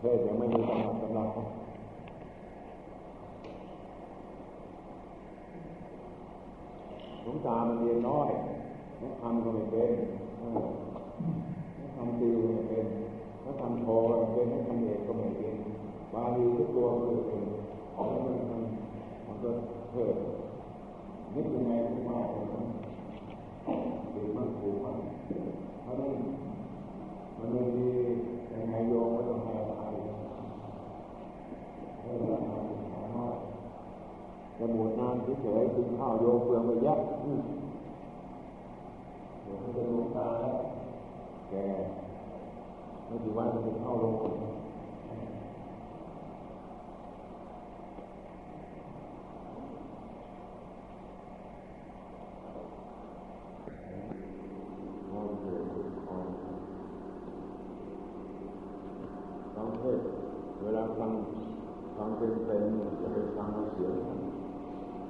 เทศยังไม่มีตำรับตำรับหลวงตามันเรียนน้อยนักทำก็ไม่เป็นนักทำตีก็ไม่เป็นนักทำโทก็ไม่เป็นนักทำเอกก็ไม่เป็นบาลีทุกตัวก็ไม่เป็นของมันมันมันก็เพิ่มนึกยังไงก็มาเอาดีมากถูกมากเพราะนั้นมันไม่ดียังไงโยมก็ต้องให้อภัยให้อภัยน้อยจะบวชนานเฉยๆกินข้าวโยเฟืองไปเยักเดี๋ยวมันจะลงตาแล้วแกไม่กี่วันมันจะเข้าลงฟังเทศเวลาฟังฟังเป็นเป็นจะไปฟังเอาเสียง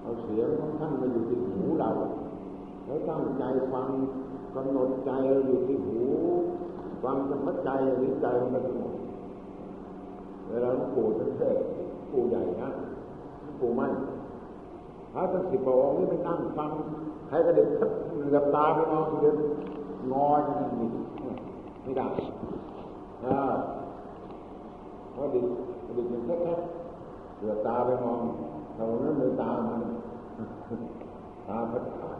เอาเสียงของท่านมาอยู่ที่หูเราแล้วตั้งใจฟังกำหนดใจเราอยู่ที่หูฟังจนพัดใจหรือใจมันก็สงบเวลาหลวงปู่ท่านเทศปู่ใหญ่นะปู่มั่นพระทั้งสิบพระองค์นี่ไปนั่งฟังใครก็เด็กเหลือบตาไปมองเดินงอจะนั่นนี่ไม่ได้อ่าเพราะด็กเด็กมันแค่เหลือบตาไปมอง เรานั้นเลยตามันตาพัดขาด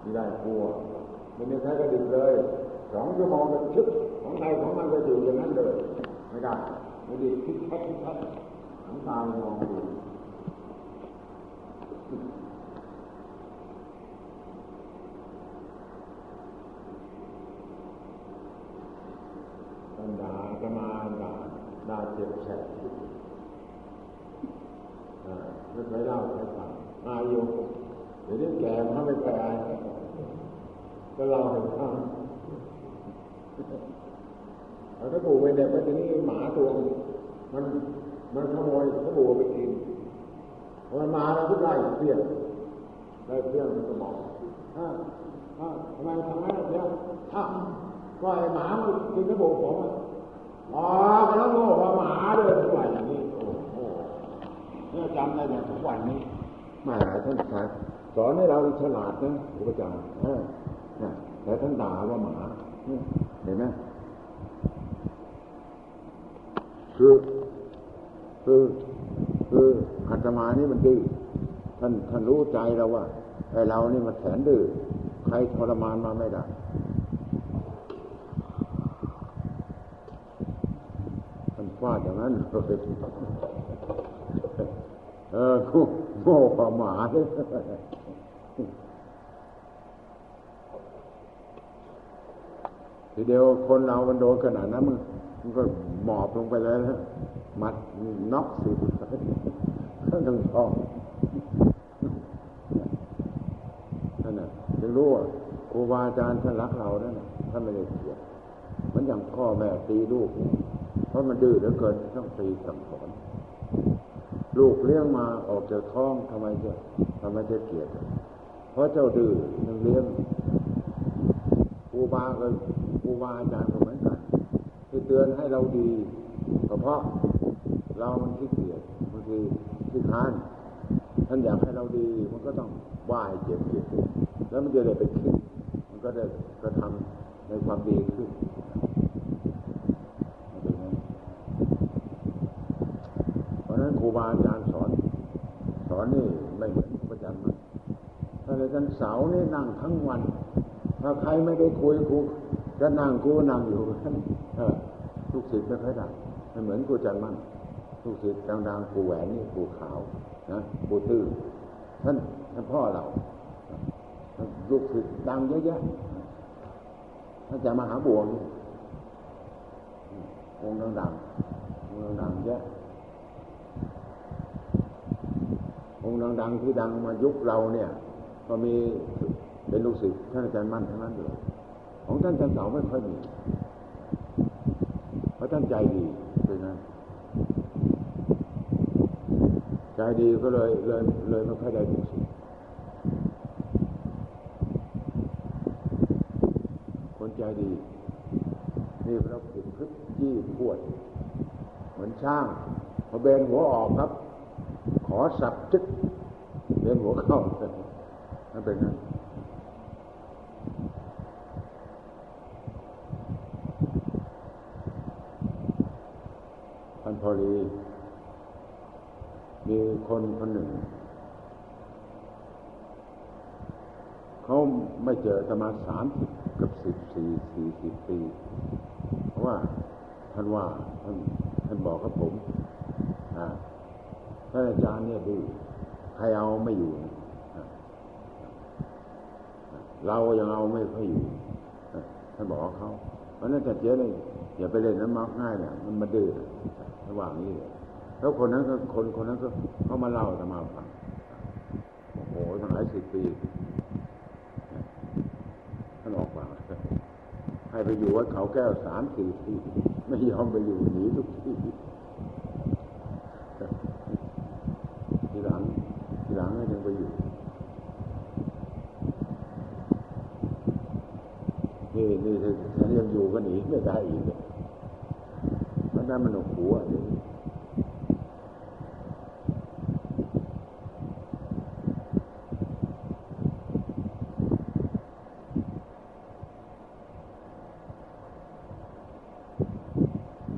ไม่ได้กลัวไม่มีใครก็ดึกเลยสองชั่วโมงก็ชึบของใครของมันก็อยู่อย่างนั้นเลยไม่ได้ไม่ดีคิดชัดคิดชัดหันตามมองดูตันดาจะมาด่าด่าเจ็บแสบ ไม่เคยเล่าให้ฟังอายุเดี๋ยวนี้แก่มาไม่เคยอายก็เล่าให้ฟังเอาถ้าปู่ไปเด็กไปทีนี้หมาตัวมันมันขโมยถ้าปู่ไปกินมันมาแล้วทุกไล่เพี้ยนไล่เพี้ยนมันก็บอกฮะฮะทำไมทำไมเพี้ยนฮะก็ไอ้หมามันกินถ้าปู่ผมอะอ๋อแล้วโง่ว่าหมาเดินทุกวันอย่างนี้ เนี่ยจำได้อย่างทุกวันนี้แหมาท่านสอนให้เราฉลาดนะครูประจำเออแต่ท่านด่าว่าหมาเห็นไหมคือคือคืออาตมานี่มันดื้อท่านท่านรู้ใจเราว่าไอ้เรานี่มันแสนดื้อใครทรมานมาไม่ได้ท่านฟาดอย่างนั้น เออโง่กว่าหมาทีเดียวคนเรามันโดนขนาดนั้น มันก็หมอบลงไปเลยนะมัดน็อกสิข้างทางท้องนั่นน่ะจึงรู้ว่าครูบาอาจารย์ท่านรักเรานั่นะท่านไม่ได้เสียมันอย่างพ่อแม่ตีลูก เพราะมันดื้อเหลือเกินต้องตีสั่งสอน ลูกเลี้ยงมาออกจากท้องทำไมจะทำไมจะเกลียด เพราะเจ้าดื้อยังเลี้ยงครูบาก็ครูบาอาจารย์ก็เหมือนกันที่เตือนให้เราดีก็เพราะเรามันขี้เกียจบางทีขี้ค้านท่านอยากให้เราดีมันก็ต้องว่าให้เจ็บเจ็บแล้วมันจะได้ไปคิดมันก็ได้กระทำในความดีขึ้นเพ ครูบาอาจารย์สอน สอนนี่ไม่เหมือนประจำนะถ้าในวันเสาร์นี่นั่งทั้งวัน ถ้าใครไม่ได้คุยครูก็นั่งกูนั่งอยู่ลูกศิษย์ไม่ค่อยดังไม่เหมือนกูจันมั่นลูกศิษย์ดังๆกูแหวนนี่กูขาวนะกูตื้อท่านท่านพ่อเราลูกศิษย์ดังเยอะแยะท่านจะมาหาบวงองค์ดังๆองค์ดังเยอะ องค์ดัง ๆ ที่ดังมายุคเราเนี่ย ก็มีเป็นลูกศิษย์ท่านอาจารย์มั่นทั้งนั้นเลยของท่านอาจันเสาไม่ค่อยมีเพราะท่านใจดีเป็นไงใจดีก็เลยเลยเลยไม่ค่อยได้ถึงสิคนใจดีนี่เราผิดพึกยี่ปวด เหมือนช่างพอเบนหัวออกครับ อสับจึกเบนหัวเข้านั่นเป็นนั้นท่านพอดีมีคนคนหนึ่ง เขาไม่เจอจะมาสามสิบกับสิบสี่สี่สิบปี เพราะว่าท่านว่าท่านท่านบอกกับผมท่า นอาจารย์เนี่ยดูใครเอาไม่อยู่ เรายังเอาไม่ค่อยอยู่ท่านบอกเขาเพราะนั้นจะเจ๊เลยอย่าไปเล่นน้ำมักง่ายเนี่ยมันมาดื้อระหว่างนี้เลยแล้วคนนั้นก็คนคนนั้นก็เขามาเล่าจะมาฟังโอ้โหตั้งหลายสิบปีท่านออกมาให้ไปอยู่วัดเขาแก้วสามสี่ที่ไม่ยอมไปอยู่หนีทุกที่หลังทีหลังให้ยังไปอยู่นี่นี่ ถ้ายังอยู่ก็หนีไม่ได้อีกเพราะนั้นมันหัวกหัวนี่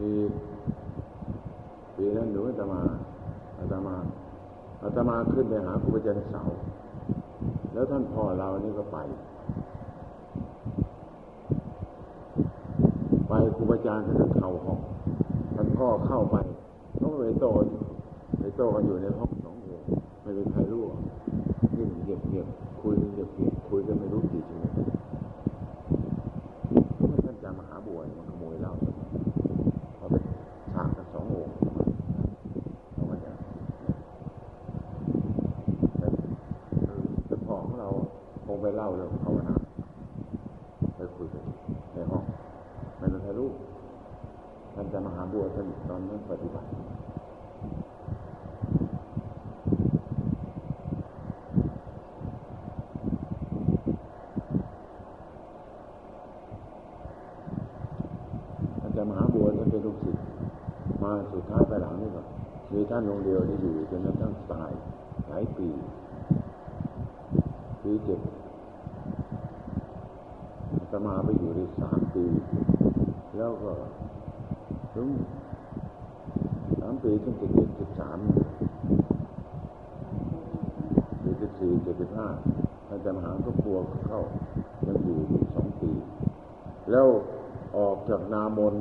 มีปีนั้นหนูอาตมาอาตมาอาตมาขึ้นไปหาครูอาจารย์เสา แล้วท่านพ่อเรานี่ก็ไป ไปครูอาจารย์ท่านเข้าห้องท่านพ่อเข้าไปเขาไปโตไปโตกันอยู่ในห้องสององค์ไม่มีใครรู้นิ่งเงียบเงียบคุยกันเงียบเงียบคุยกันไม่รู้กี่ชั่วโมงท่านจามหาบัวมันขโมยเหล้าเขาไปฉากกันสององค์เขามาจากแต่พ่อของเราคงไปเล่าเรื่องภาวนาไปคุยกันในห้องไม่มีใครรู้ท่านจะมหาบัวท่านตอนนั้นปฏิบัติท่านจะมหาบัวท่านเป็นลูกศิษย์มาสุดท้ายไปหลังนี่ก็ มีท่านองค์เดียวที่อยู่จนกระทั่งตายหลายปีปีเจ็ดอาตมาไปอยู่ได้สามปี แล้วก็ถึงสามปีถึงเจ็ดเจ็ดสิบสามเจ็ดสิบสี่เจ็ดสิบห้าอาจารย์มหาก็กลัวเข้ายังอยู่สองปี แล้วออกจากนามน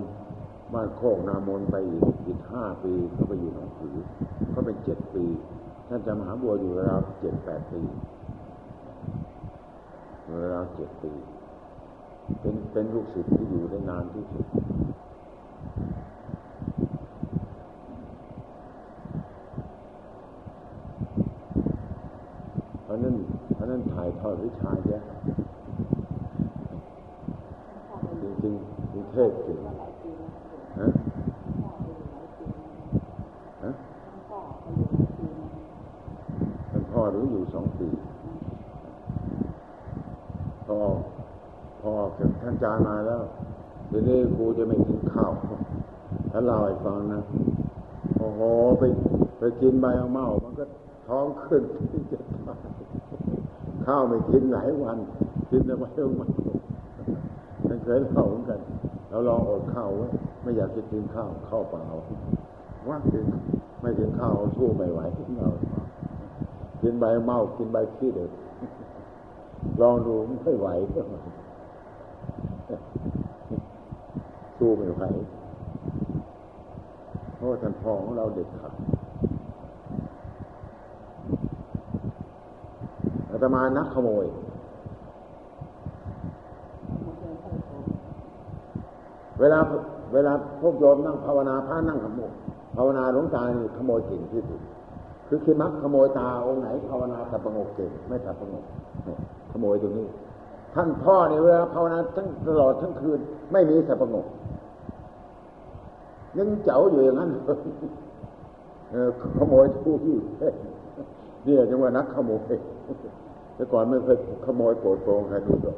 บ้านโคกนามนไปอีกอีกห้าปีก็ไปือ ก็เป็นเจ็ดปี ท่านจารย์มหาบัวอยู่ราวเจ็ดแปดปีอยู่ราวเจ็ดปี เป็นเป็นลูกศิษย์ที่อยู่ได้นานที่สุดเพราะนั้นเพราะนั้นถ่ายทอดวิชาเยอะจริงจริงจริงเทศจริงฮะท่านพ่อ รู้อยู่สองปี พอ พอท่านจารมาแล้วเดี๋ยวนี้กูจะไม่กินข้าวท่าเล่าให้ฟังนะโอ้โหไปไปกินใบเมามันก็ท้องขึ้นที่จะตายข้าวไม่กินหลายวัน กินแต่ใบเมาท่านเคยเล่าเหมือนกันเราลองอดข้าวไว้ไม่อยากจะกินข้าวข้าวเปล่าว่ากินไม่กินข้าวสู้ไม่ไหวเรา กินใบเมากินใบขี้เด็กลองดูไม่ไหวสู้ไม่ไหวเพราะท่านพ่อของเราเด็กขาดอาตมานักขโมย เวลาเวลาพวกโยมนั่งภาวนาพระนั่งขโมยภาวนาหลวงตานี่ขโมยก่งที่สุด คือคือมักขโมยตาองค์ไหนภาวนาสับประงกเก่งไม่สับประงกขโมยตรงนี้ท่านพ่อเนี่ยเวลาภาวนาทั้งตลอดทั้งคืน ไม่มีสับประงกยังเจ๋วอยู่อย่างนั้นเออขโมยทุกที่เนี่ยจังว่านักขโมยแต่ก่อนไม่เคยขโมยโปรดโปรงใครดูหรอก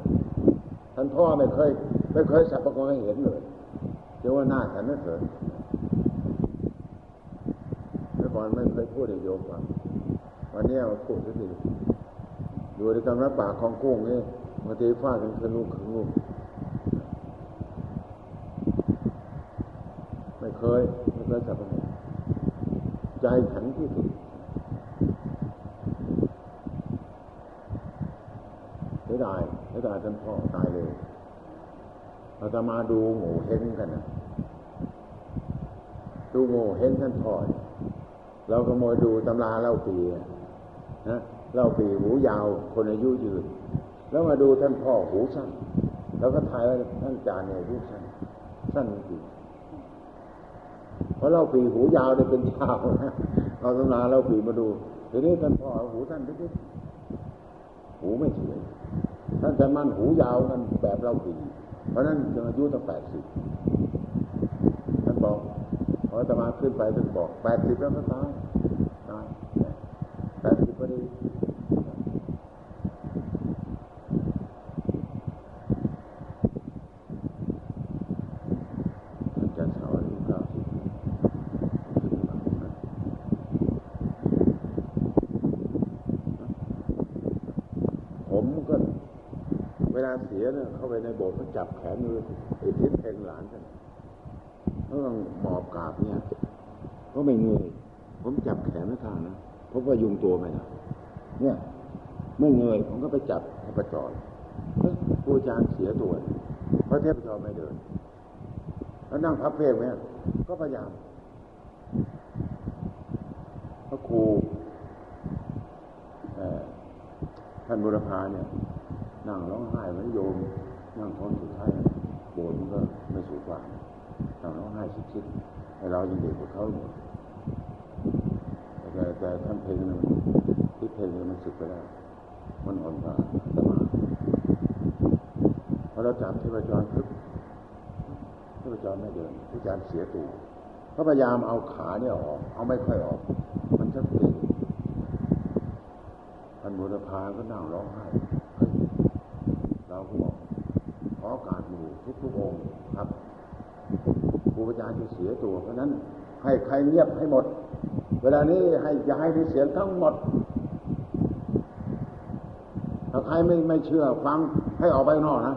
ท่านพ่อไม่เคย ไม่เคยสับประงกให้เห็นเลยเรียกว่าหน้าฉันนั่นเถอะ ก่อนไม่เคยพูดให้โยมฟังวันนี้มาพูดสักทีอยู่ในกำนับปากของกุ้งนี่บางทีฟาดกันคือลูกคือลูกไม่เคยไม่เคยจับมันใจแข็งที่สุดเสียดายเสียดายท่านพ่อตายเลยเราจะมาดูหมูเฮงกันนะดูหมูเฮงท่านพ่อเเราขโมยดูตำราเล่าปีนะเล่าปีหูยาวคนอายุยืน แล้วมาดูท่านพ่อหูสั้น แล้วก็ทายว่าท่านจารย์เนี่ยอายุสั้นสั้นจริงเพราะเล่าปีหูยาวเนี่ยเป็นยาวนะเอาตำราเล่าปีมาดูทีนี้ท่านพ่อหูสั้นนิดๆหูไม่สวยท่านจะมั่นหูยาวกันแบบเล่าปีเพราะนั้นอายุตั้งแปดสิบท่านบอก พอจะมาขึ้นไปท่านบอกแปดสิบแล้วก็ตายตายแปดสิบพอดีอาจารย์สาวอายุเก้าผมก็เวลาเสียเนี่ยเข้าไปในโบสถ์ก็จับแขนมืออิทธิเพลงหลานกัน ก็ต้องหมอบกราบเนี่ยก็ไม่เงยผมจับแขนไม่ข้างนะเพราะว่ายุงตัวไม่ได้เนี่ย ไม่เงยผมก็ไปจับเทพจรเฮ้ยครูอาจารย์เสียตัวเพราะเทพจรไม่เดิน แล้วนั่งพับเพลงเนี่ยก็พยายามพระครูท่านบุรพาเนี่ยนั่งร้องไห้เหมือนโยม นั่งท้อนสุดท้ายโบนก็ไม่สูงกว่า นั่งร้องไห้ชิดๆให้เรายังเด็กกว่าเขาหมดแต่แต่ท่านเพลงนั้นที่เพลงนี้มันสึกไปแล้วมันอ่อนกว่าสมาพอเราจับที่ประจรคึบที่ประจรไม่เดินที่จารเสียตัวก็พยายามเอาขาเนี่ยออก เอาไม่ค่อยออก มันจะเก่งท่านบุรพาก็นั่งร้องไห้เราก็บอกขอโอกาสหมู่ทุกทุกๆองค์ครับ รูอาจารย์จะเสียตัว เพราะนั้น ให้ใครเงียบให้หมด เวลานี้ให้อย่าให้มีเสียงทั้งหมด ถ้าใครไม่ไม่เชื่อฟังให้ออกไปนอกนะ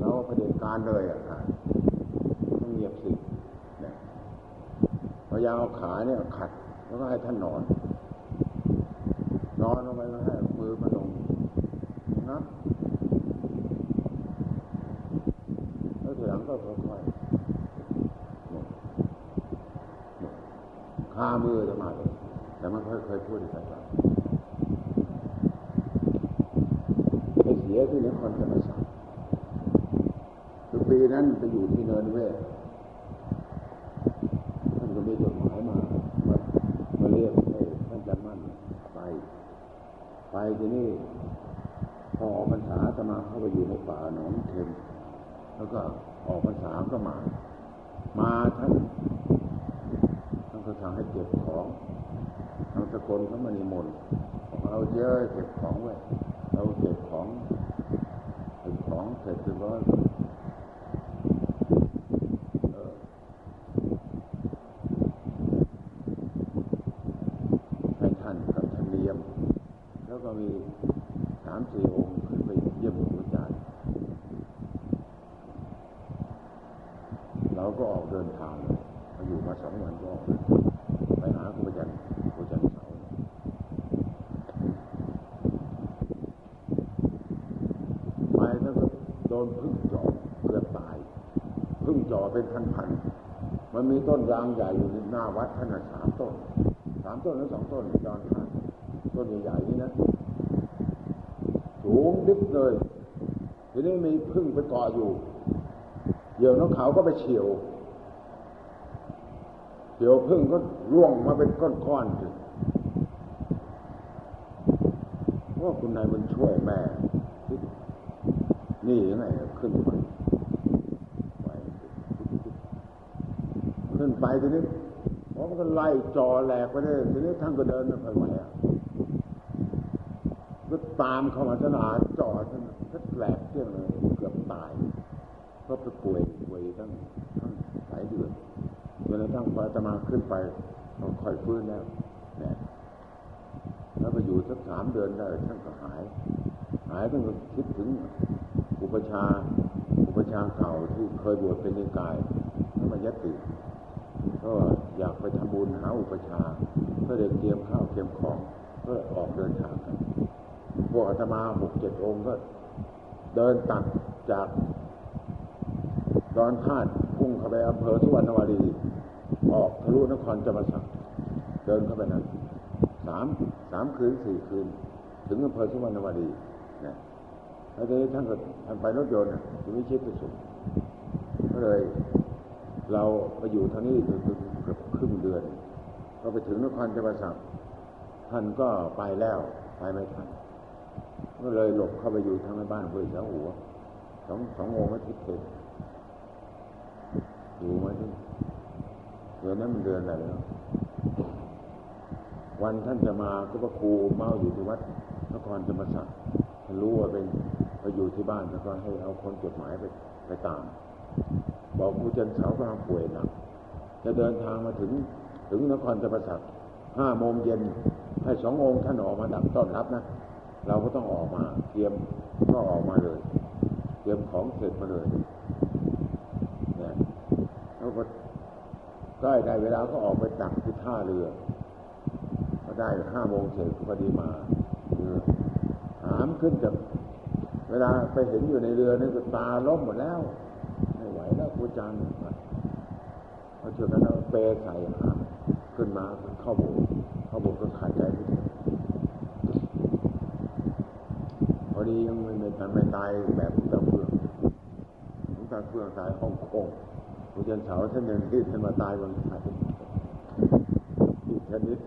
เราประเด็นการเลยอะต้องเงียบสิเนี่ยพยายามเอาขาเนี่ยขัด แล้วก็ให้ท่านนอน นอนลงไปแล้วให้มือมาลงนะแล้วทีหลังก็ค่อยๆหมดหมดคามือจะมาเลยแต่มันค่อยเคยพูดอีกครั้งไปเสียที่นครธรรมศาสตร์คือปีนั้นไปอยู่ที่เนินเวศท่านก็มีจดหมายมามามาเรียกให้ท่านจำมั่นไป ไปที่นี่พอออกพรรษาจะมาเข้าไปอยู่ในป่าหนองเทมแล้วก็ออกพรรษาก็มา มาท่าน ให้เก็บของทางสกลเขามานิมนต์เราเยอะเก็บของไว้เราเก็บของเก็บของเสร็จเรียบร้อยเออให้ท่านกับท่านเลียม แล้วก็มีสามสี่องค์ขึ้นไปเยี่ยมครูอาจารย์ เราก็ออกเดินทางเลยมาอยู่มาสองวันก็ออกเดินทางไปหาครูอาจารย์ครูอาจารย์เสาไปแล้วก็โดนพึ่งจ่อเกือบตาย พึ่งจ่อเป็นพันๆมั นมีต้นยางใหญ่อยู่หน้าวัดขนาดสามต้นสามต้นหรือสองต้นจอนข้างต้นใหญ่ๆนี่นะสูงดิบเลยทีนี้มีพึ่งไปเกาะอยู่เหยี่ยวนกเขาก็ไปเฉียวเฉียวพึ่งก็ร่วงมาเป็นก้อนๆสิว่าคุณนายมันช่วยแม่ นี่ยังไงขึ้นไป ขึ้นไปทีนี้เพราะมันก็ไล่จอแหลกไปเลยทีนี้ท่านก็เดินไม่ค่อยไหวอะก็ตามเข้ามาสนาจอท่านทัดแหลกเที่ยงเลยเกือบตายเพราะไปป่วยป่วยตั้งตั้งหลายเดือนจนกระทั่งพออาตมาขึ้นไปก็ค่อยฟื้นแล้วเนี่ยแล้วไปอยู่สักสามเดือนได้ท่านก็หาย หายท่านก็คิดถึงอุปชาอุปชาเก่าที่เคยบวชเป็นนิกายแล้วมายติ ก็อยากไปทำบุญหาอุปชาเพื่อเด็กเตรียมข้าวเตรียมของเพื่อออกเดินทางกันพวกอาตมาหกเจ็ดองค์ก็เดินตัดจากดอนพาดพุ่งเข้าไปอำเภอสุวรรณวารีออกทะลุนครจำสักเดินเข้าไปนั้นสามสามคืนสี่คืน ถึงอำเภอสุวรรณวารีนะแล้วทีนี้ท่านก็ท่านไปรถยนต์คุณวิชิตไปส่งก็เลย เราไปอยู่ทางนี้เกือบครึ่งเดือนก็ไปถึงนครจำสักท่านก็ไปแล้วไปไม่ทันก็เลยหลบเข้าไปอยู่ทางในบ้านเพื่อเช้าหัวสองสององค์ไม่ทิศเทศอยู่มาที่เดือนนั้นมันเดือนอะไรแล้ววันท่านจะมาก็พระครูเมาอยู่ที่วัดนครธรรมศักดิ์รู้ว่าเป็นไปอยู่ที่บ้านแล้วก็ให้เอาคนจดหมายไปไปตาม บอกครูจันเสากำลังป่วยหนักจะเดินทางมาถึงถึงนครธรรมศักดิ์ห้าโมงเย็นให้สององค์ท่านออกมาดักต้อนรับนะ เราก็ต้องออกมาเตรียมก็ออกมาเลย เตรียมของเสร็จมาเลยเนี่ยแล้วก็ได้ได้เวลาก็ออกไปดักที่ท่าเรือก็ได้ห้าโมงเสร็จพอดีมาหามขึ้นจากเวลาไปเห็นอยู่ในเรือนี่ก็ตาล้มหมดแล้ว ไม่ไหวแล้วครูจันพอเจอกันแล้วเปใส่หาขึ้นมาเข้าโบสถ์เข้าโบสถ์ก็ขาดใจไปพอดียังไม่ไม่ทันไม่ตายแบบตาเฟืองหลวงตาเฟืองตายฮ่องกงครูจันเสาท่านยังที่ท่านมาตายวันขาดอีกชนิด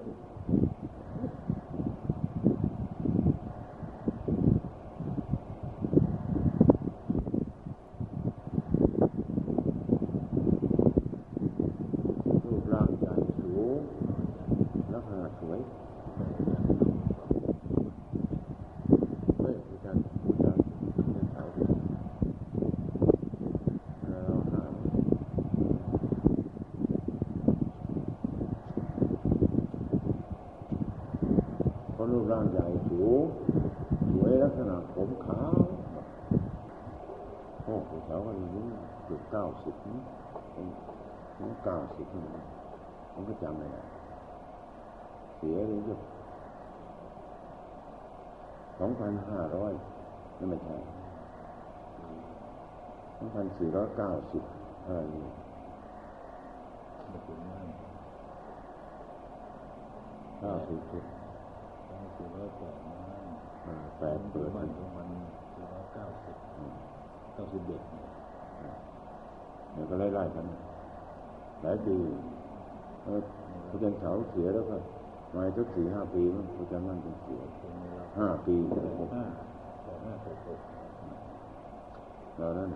2490อะรนี้เก้าสิบเจ็ดเก้าสิบร้อยแปดนะแปดเปิดมันของมันสี่ร้อยเก้าสิบเก้าสิบเอ็ดเนี่ยวก็ไล่ๆกันหลายปีเขาจะนเสาเสียแล้วก็มาทุกสี่ห้าปีมันพระจันมันเป็นเสียห้าปีห้าห้าหกหกเรานั่น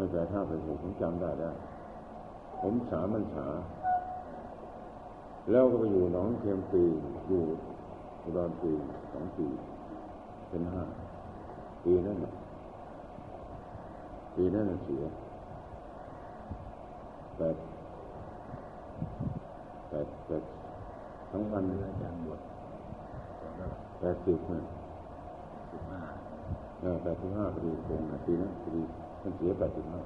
ไม่แต่ถ้าไปผูกผมจำได้ได้ผมสามัญษา แล้วก็ไปอยู่หนองเทียมปีอยู่อุดรปีสองปีเป็นห้าปีนั่นน่ะปีนั่นเสียแปดแปดแปดทั้งพันเรือาจารย์บวชแปดสิบเนี่ยสิบห้าแปดสิบห้าพอดีคงนะปีนั้นพอดี ท่านเสียแปดสิบห้า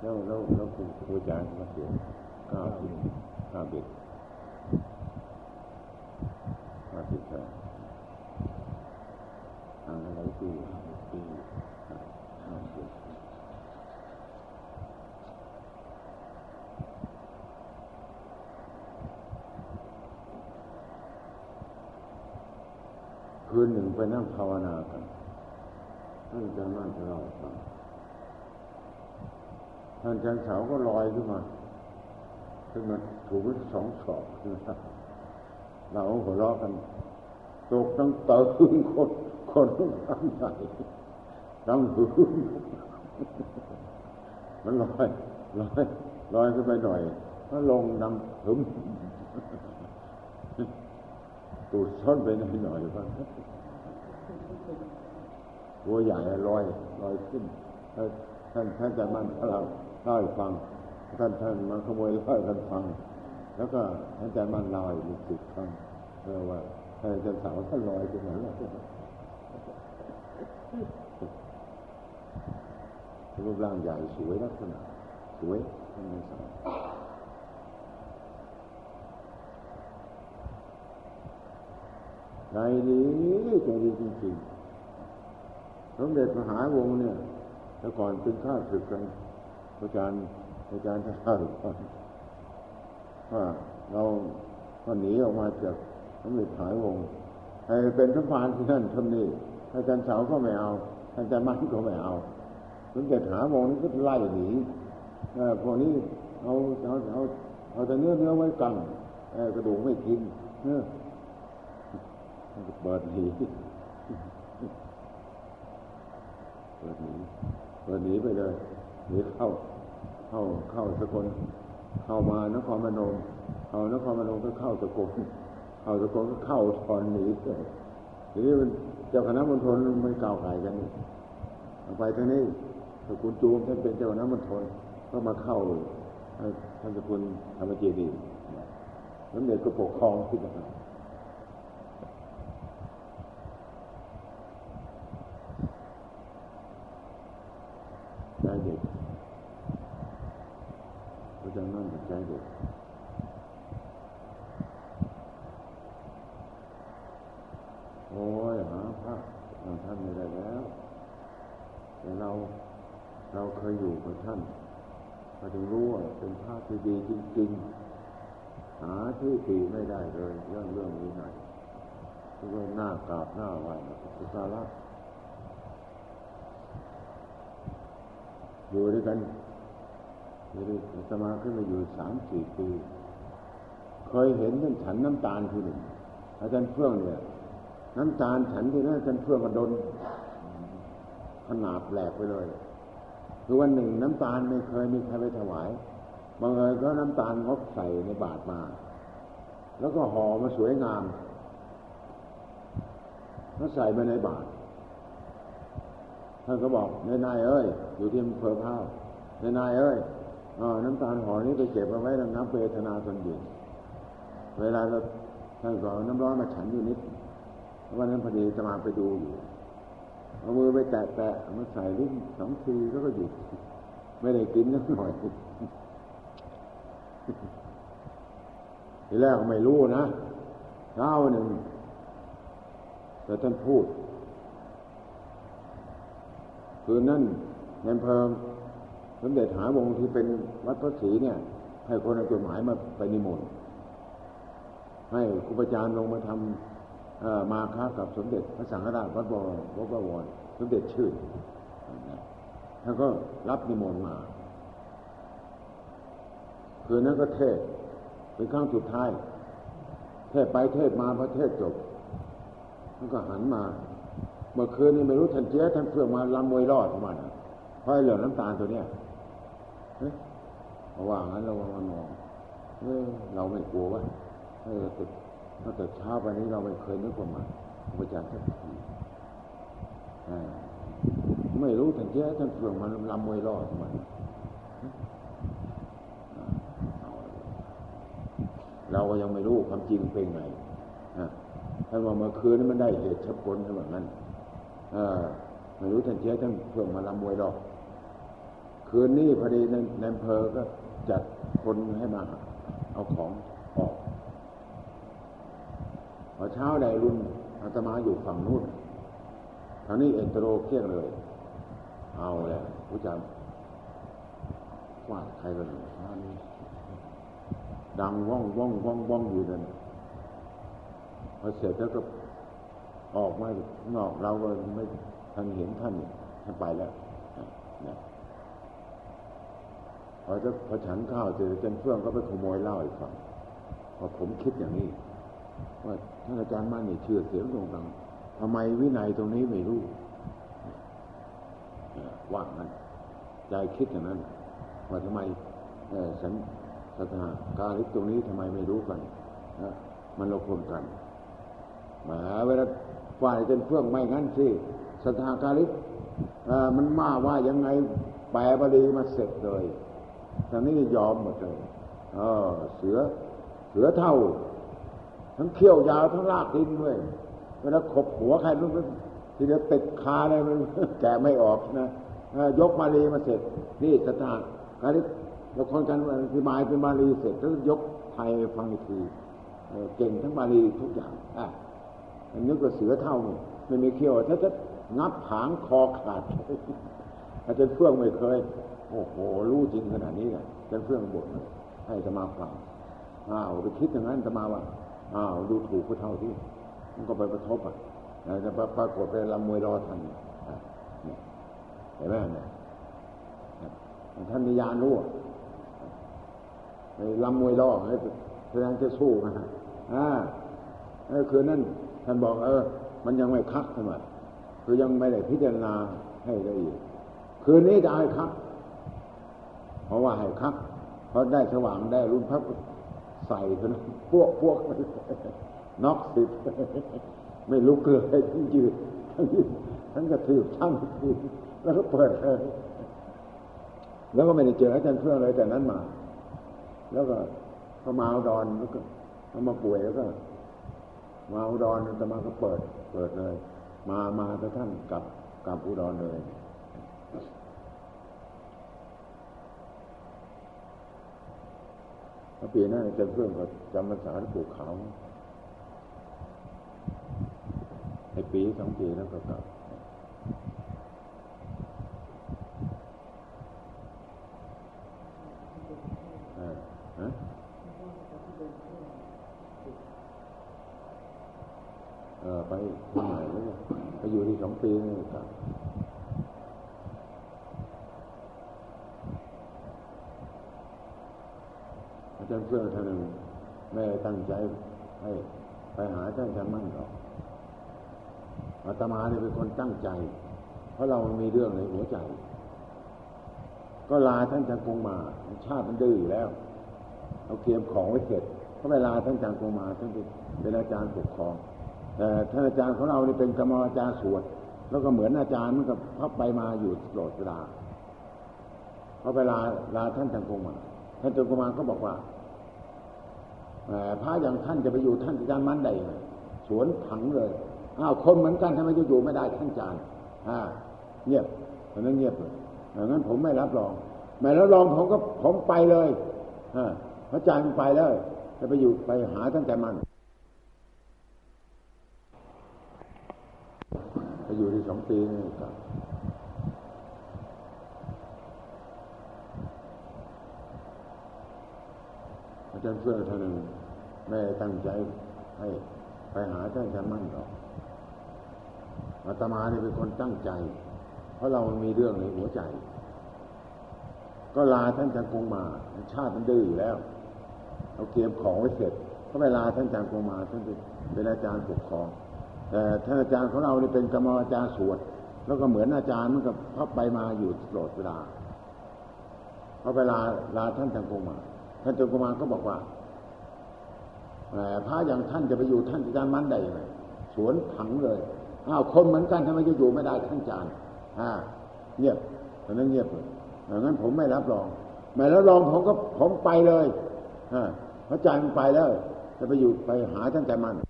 แล้วแล้วแล้วครูครูอาจารย์ก็เสียเก้าสิบห้าเบ็ดห้าสิบแปดห่างกันหลายปีห้าหกปีห้าสิบคืนหนึ่งไปนั่งภาวนากันท่านอาจารย์มั่นจะเล่าให้ฟัง ท่านอาจารย์เสาก็ลอยขึ้นมาขึ้นมาถูกสองศอกเราหัวเราะกันตกตั้งตื่นคนคนตั้งใจตั้งหืนมันลอยลอยลอยขึ้นไปหน่อยก็ลงดำถึมตูดซ่อนไปหน่อยหน่อยบ้างตัวใหญ่ลอยลอยขึ้นท่านท่านจะมันเรา เล่าให้ฟังท่านท่านมาขโมยเล่าให้ท่านฟัง แล้วก็อาจารย์มันลอยมีสิทธิ์ฟังเออว่าท่านอาจารย์สาวท่านลอยตรงนั้นแหละรูปร่างใหญ่สวยลักษณะสวยท่านอาจารย์สาวใจดีใจดีจริงๆสมเด็จมหาวงศ์เนี่ยแต่ก่อนเป็นข้าศึกกัน อาจารย์อาจารย์ท่านข้าว่าเราก็หนีออกมาจากสมเด็จมหาวงให้เป็นสมภารที่นั่นทำนี่อาจารย์เสาก็ไม่เอาอาจารย์มั่นก็ไม่เอาสมเด็จหาวงนี่ก็ไล่หนีพวกนี้เอาเอาเอาเอาแต่เนื้อเนื้อไว้กังเออกระดูกไม่กินเนื้อเปิดหนีเปิดหนีเปิดหนีไปเลย หนีเข้าเข้าเข้าสกลเข้ามานครพนมเข้านครพนมก็เข้าสกลเข้าสกลก็เข้าทอนหนีไปทีนี้มันเจ้าคณะมณฑลไม่กล่าวไก่กันนี่ไปทางนี้สกุลจูมท่านเป็นเจ้าคณะมณฑลก็มาเข้าท่านสกุลธรรมเจดีย์แล้วเด็กก็ปกครองที่นั่น ใจเด็กพระเจ้า นั่โอ้ยหาพระท่านไม่ได้แล้ว แต่เราเราเคยอยู่กับท่านเราถึงรู้ว่าเป็นพระที่ดีจริง ๆ หาที่ตีไม่ได้เลยเรื่องเรื่องนี้ไหนทุกเรื่องหน้ากราบหน้าไหวสุสาระอยู่ด้วยกัน อยู่ด้วยสมาขึ้นมาอยู่สามสี่ปี เคยเห็นท่านฉันน้ำตาลทีหนึ่งอาจารย์เฟื่องเนี่ย น้ำตาลฉันที่นั่นอาจารย์เฟื่องมาโดนขนาบแหลกไปเลยคือวันหนึ่งน้ำตาลไม่เคยมีใครไปถวายบางเอิญก็น้ำตาลงบใส่ในบาตรมา แล้วก็ห่อมาสวยงามแล้วใส่มาในบาตรท่านก็บอกนายนายเอ้ย อยู่ที่อำเภอพ้าวนายนายเอ้ย น้ำตาลห่อนี้ไปเก็บเอาไว้ระงับเวทนาตนเย็นเวลาเราท่านก็เอาน้ำร้อนมาฉันอยู่นิดวันนั้นพอดีจะมาไปดูอยู่เอามือไปแตะแตะมาใส่ลิ้นสองทีแล้วก็หยุดไม่ได้กินนิดหน่อยทีแรกไม่รู้นะเช้าหนึ่งแต่ท่านพูด คืนนั้นในอำเภอ สมเด็จหาวงที่เป็นวัดพระศรีเนี่ย ให้คนเอาจดหมายมาไปนิมนต์ให้ครูปาจารย์ลงมาทำมาค้ากับสมเด็จพระสังฆราชวัดบวรวัดบวรสมเด็จชื่อท่านก็รับนิมนต์มา คืนนั้นก็เทศเป็นครั้งสุดท้าย เทศไปเทศมาพอเทศจบท่านก็หันมา เมื่อคืนนี้ไม่รู้ท่านเจ๊ท่านเพื่อมาลำมวยรอดประมาณเพราะไอ้เหลืองน้ำตาลตัวเนี้ย เฮ้ยระหว่างนั้นเรามามองเออเราไม่กลัววะเออแต่ตั้งแต่เช้าไปนี้เราไม่เคยนึกว่ามาพระอาจารย์สักทีอไม่รู้ท่านเจ๊ท่านเพื่อมาลำมวยรอดมันเราก็ยังไม่รู้ความจริงเป็นไงท่านว่าเมื่อคืนนี้มันได้เหตุชับกลท่านว่างั้นไม่รู้ท่านเชื้อท่านเพื่อมาลำมวยหรอก คืนนี้พอดีในในอำเภอก็จัดคนให้มา เอาของออกพอเช้าได้รุ่นอาตมาอยู่ฝั่งนู้นทางนี้เอ็นโตรเคียงเลย เอาแล้วผู้จำว่าใครกันเช้านี้ดังว่องว่องว่องว่องอยู่นั่นพอเสร็จแล้วก็ออกมาข้างนอกเราก็ไม่ทันเห็นท่านท่านไปแล้วนะ พอจะพอฉันข้าวเจอจันเฟื่องก็ไปขโมยเหล้าอีกฝั่งพอผมคิดอย่างนี้ ว่าท่านอาจารย์มั่นนี่เชื่อเสียงตรงดังทำไมวินัยตรงนี้ไม่รู้ว่างั้นใจคิดอย่างนั้น ว่าทำไมสันสถานการิกตรงนี้ทำไมไม่รู้กันนะมันเราควรกันมหาเวลาฝ่ายเป็นเพื่องไม่งั้นสิสถาการิกมันมาว่ายังไงแปลบาลีมาเสร็จเลย ทางนี้ยอมหมดเลยเออเสือ เสือเท่า ทั้งเขี้ยวยาวทั้งลากดินด้วยเวลาขบหัวใครรู้ไหมทีเดียวติดคาเลยมันแกะไม่ออกนะยกมาลีมาเสร็จ นี่สถานการที่ละครการอธิบายเป็นบาลีเสร็จแล้วยกไทยฟังอีกทีเก่งทั้งบาลีทุกอย่างอะนนี้ก็เสือเท่าไม่มีเขี้ยวถ้าจะงับหางคอขาด อาจารย์เฟื่องไม่เคย โอ้โห รู้จริงขนาดนี้เลยอาจารย์เฟื่องบ่นให้จะมาฟังอ้าวไปคิดอย่างนั้นจะมาว่าอ้าวดูถูกผู้เท่าที่ มันก็ไปกระทบอะนะจะปรากฏเป็นลำมวยรอทันอะเนี่ยเห็นไหมเนี่ยท่านมียานรู้อะไอ้ลำมวยรอแสดงจะสู้นะฮะอ่าคือนั่นท่านบอกเออ มันยังไม่คักทำไมคือยังไม่ได้พิจารณาให้ละเอียด คืนนี้จะให้คักเพราะว่าให้คักเพราะได้สว่างได้รุ่นพักใส่กันพวกพวกน็อกสิบไม่ลุกเลยทั้งยืดทั้งยืดทั้งกระทืบทั้งทีแล้วก็เปิดเลยแล้วก็ไม่ได้เจออาจารย์เพื่อนเลยแต่นั้นมา แล้วก็เขามาอุดรแล้วก็เขามาป่วยแล้วก็ มาอุดรแต่มาก็เปิด เปิดเลย มามาแต่ท่านกลับกลับอุดรเลย พระ ปีหน้าจะเพื่อนก็จำภาษาที่ปลูกเขาไอปีสองปีแล้วก็กลับเออฮะเออไปที่ไหนแล้วเนี่ยไปอยู่ที่สองปีนี่กลับ จาเฟื่อท่านหนึ่งไม่ได้ตั้งใจให้ไปหาท่านอาจามั่นหรอกอาตมาเนี่ยเป็นคนตั้งใจ เพราะเรามีเรื่องในหัวใจ ก็ลาท่านอาจารย์คงมา ชาติมันดื้ออยู่แล้ว เอาเตรียมของไว้เสร็จก็ไปลาท่านอาจารย์คงมาท่านเป็นอาจารย์ปกครองแต่ท่านอาจารย์ของเราเนี่เป็นกรรมอาจารย์สวดแล้วก็เหมือนอาจารย์มันก็พับไปมาอยู่ตลอดเวลาเขาไปลาลาท่านอาจารย์คงมา ท่านอาจารย์คงมาก็บอกว่า พระอย่างท่านจะไปอยู่ท่านอาจารย์มันได้สวนผังเลยอ้าวคนเหมือนกันทำไมจะอยู่ไม่ได้ท่านอาจารย์อ่าเงียบตอนนั้นเงียบเลยอย่างนั้นผมไม่รับรอง ไม่รับรองผมก็ผมไปเลยพระอาจารย์ไปแล้วจะไปอยู่ไปหาท่านอาจารย์มันไปอยู่ที่สองปีนี่ครับ อาจารย์เฟื่อท่านหนึ่งไม่ได้ตั้งใจให้ไปหาท่านอาจารย์มั่นหรอกอาตมาเนี่ยเป็นคนตั้งใจ เพราะเรามีเรื่องในหัวใจ ก็ลาท่านอาจารย์คงมา ชาติมันดื้ออยู่แล้ว เอาเตรียมของไว้เสร็จก็ไปลาท่านอาจารย์คงมาท่านเป็นอาจารย์ปกครองแต่ท่านอาจารย์ของเราเนี่เป็นกรรมอาจารย์สวด แล้วก็เหมือนอาจารย์มันก็พับไปมาอยู่ตลอดเวลาเขาไปลาลาท่านอาจารย์คงมา ท่านจงกุมาก็บอกว่าพระอย่างท่านจะไปอยู่ท่านอาจารย์มันได้ยังไงสวนผังเลยอ้าวคนเหมือนกันทำไมจะอยู่ไม่ได้ท่านอาจารย์อ่าเงียบตอนนั้นเงียบเลยงั้นผมไม่รับรอง ไม่รับรองผมก็ผมไปเลยอ่าพระอาจารย์ไปแล้ว จะไปอยู่ไปหาท่านอาจารย์มัน